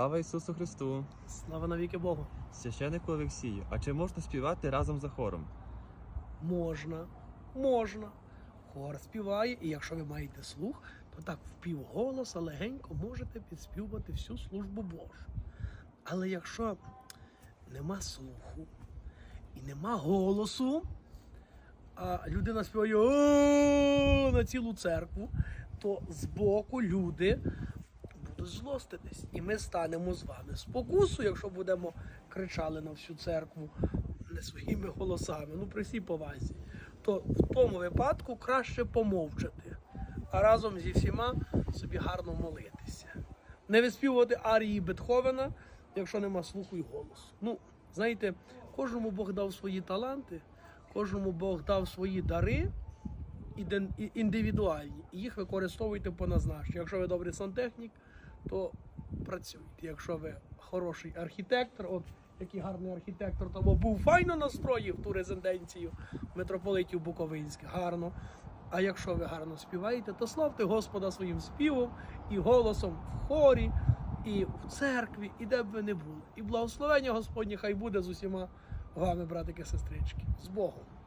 Слава Ісусу Христу! Слава навіки Богу. Священику Олексію, а чи можна співати разом за хором? Можна, можна. Хор співає, і якщо ви маєте слух, то так впівголоса легенько можете підспівати всю службу Божу. Але якщо нема слуху і нема голосу, а людина співає на цілу церкву, то збоку люди злоститись. І ми станемо з вами спокусу, якщо будемо кричали на всю церкву не своїми голосами, ну при всій повазі, то в тому випадку краще помовчати, а разом зі всіма собі гарно молитися. Не виспівувати арії Бетховена, якщо нема слуху і голосу. Ну, знаєте, кожному Бог дав свої таланти, кожному Бог дав свої дари індивідуальні, і їх використовуйте по назначенню. Якщо ви добрий сантехнік, то працюйте. Якщо ви хороший архітектор, от який гарний архітектор тому був файно настроїв ту резиденцію митрополитів Буковинських, гарно. А якщо ви гарно співаєте, то славте Господа своїм співом і голосом в хорі, і в церкві, і де б ви не були. І благословення Господнє хай буде з усіма вами, братики, сестрички. З Богом!